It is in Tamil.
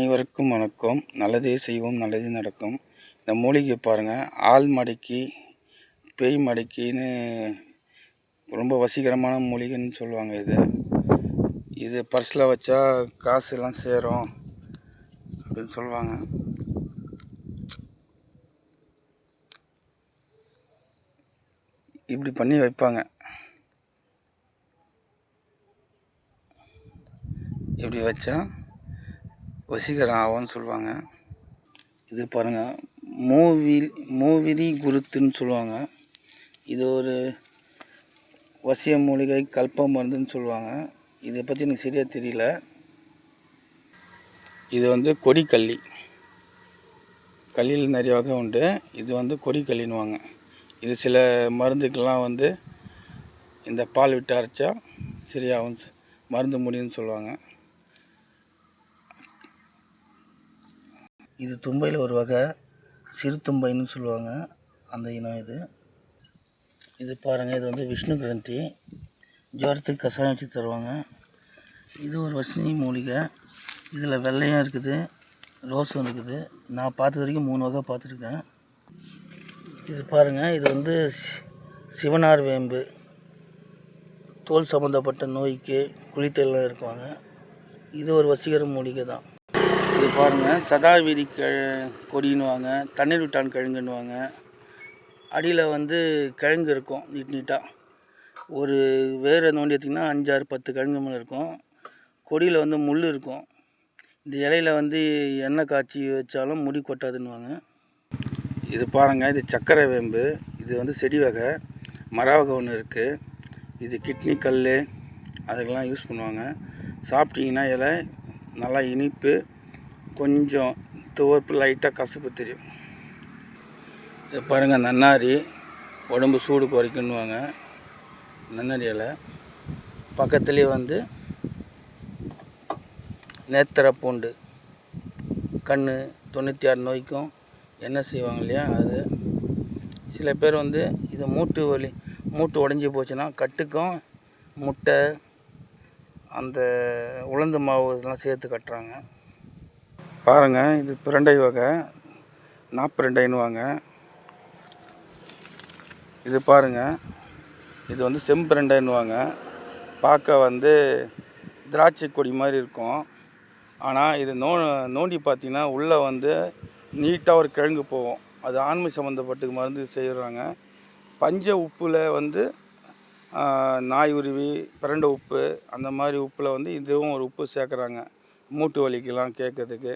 அனைவருக்கும் வணக்கம். நல்லதே செய்வோம் நல்லதே நடக்கும். இந்த மூலிகை பாருங்கள் ஆள் மடக்கி பேய் மடக்கின்னு ரொம்ப வசீகரமான மூலிகைன்னு சொல்லுவாங்க இது. இது பர்ஸில் வச்சா காசு எல்லாம் சேரும் அப்படின்னு சொல்லுவாங்க. இப்படி பண்ணி வைப்பாங்க. இப்படி வச்சா வசீகரம் ஆகும்னு சொல்லுவாங்க. இது பாருங்கள் மூவில் மூவிரி குருத்துன்னு சொல்லுவாங்க. இது ஒரு வசிய மூலிகை கல்ப மருந்துன்னு சொல்லுவாங்க. இதை பற்றி எனக்கு சரியாக தெரியல. இது வந்து கொடிக்கல்லி. கல்லியில் நிறைய வகை உண்டு. இது வந்து கொடிக்கல்லின்னுவாங்க. இது சில மருந்துக்கெல்லாம் வந்து இந்த பால் விட்டு அரைச்சா சரியாகும். மருந்து முடியும்னு சொல்லுவாங்க. இது தும்பையில் ஒரு வகை சிறு தும்பைன்னு சொல்லுவாங்க. அந்த இனம் இது. இது பாருங்கள் இது வந்து விஷ்ணு கிரந்தி. ஜோரத்துக்கு கஷாயம் வச்சு தருவாங்க. இது ஒரு வசினி மூலிகை. இதில் வெள்ளையும் இருக்குது ரோஸும் இருக்குது. நான் பார்த்த வரைக்கும் மூணு வகை பார்த்துருக்கேன். இது பாருங்கள் இது வந்து சிவனார் வேம்பு. தோல் சம்மந்தப்பட்ட நோய்க்கு குளித்தெல்லாம் இருக்குவாங்க. இது ஒரு வசீகர மூலிகை தான். இது பாருங்கள் சதாவிரி க கொடின்னுவாங்க தண்ணீர் விட்டான் கிழங்குன்னுவாங்க. அடியில் வந்து கிழங்கு இருக்கும் நீட் நீட்டாக ஒரு வேறு நோண்டி எடுத்திங்கன்னா அஞ்சாறு பத்து கிழங்கு மேலே இருக்கும். கொடியில் வந்து முள் இருக்கும். இந்த இலையில வந்து எண்ணெய் காய்ச்சி வச்சாலும் முடி கொட்டாதுன்னுவாங்க. இது பாருங்கள் இது சக்கரை வேம்பு. இது வந்து செடி வகை. மர வகை ஒன்று இருக்குது இது கிட்னி கல் அதுக்கெல்லாம் யூஸ் பண்ணுவாங்க. சாப்பிட்டீங்கன்னா இலை நல்லா இனிப்பு கொஞ்சம் துவர்ப்பு லைட்டாக கசப்பு தெரியும். இது பாருங்கள் நன்னாரி உடம்பு சூடு குறைக்குன்னுவாங்க. நன்னாரி இலை. பக்கத்துலேயே வந்து நேத்திர பூண்டு. கண் தொண்ணூற்றி ஆறு நோய்க்கும் என்ன செய்வாங்க இல்லையா? அது. சில பேர் வந்து இது மூட்டு வலி மூட்டு உடஞ்சி போச்சுன்னா கட்டுக்கும் முட்டை அந்த உளுந்து மாவு இதெல்லாம் சேர்த்து கட்டுறாங்க. பாருங்கள் இது பிரண்டை வகை. நாப்பிரண்டைன்னுவாங்க இது பாருங்கள் இது வந்து செம்பிரண்டைன்னுவாங்க பார்க்க வந்து திராட்சை கொடி மாதிரி இருக்கும். ஆனால் இது நோ நோண்டி பார்த்தீங்கன்னா உள்ளே வந்து நீட்டாக ஒரு கிழங்கு போகும். அது ஆண்மை சம்மந்தப்பட்டு மருந்து செய்கிறாங்க பஞ்ச உப்பில் வந்து நாய் உருவி பிரண்டை உப்பு அந்த மாதிரி உப்பில் வந்து இதுவும் ஒரு உப்பு சேர்க்குறாங்க. மூட்டு வலிக்கெல்லாம் கேட்கறதுக்கு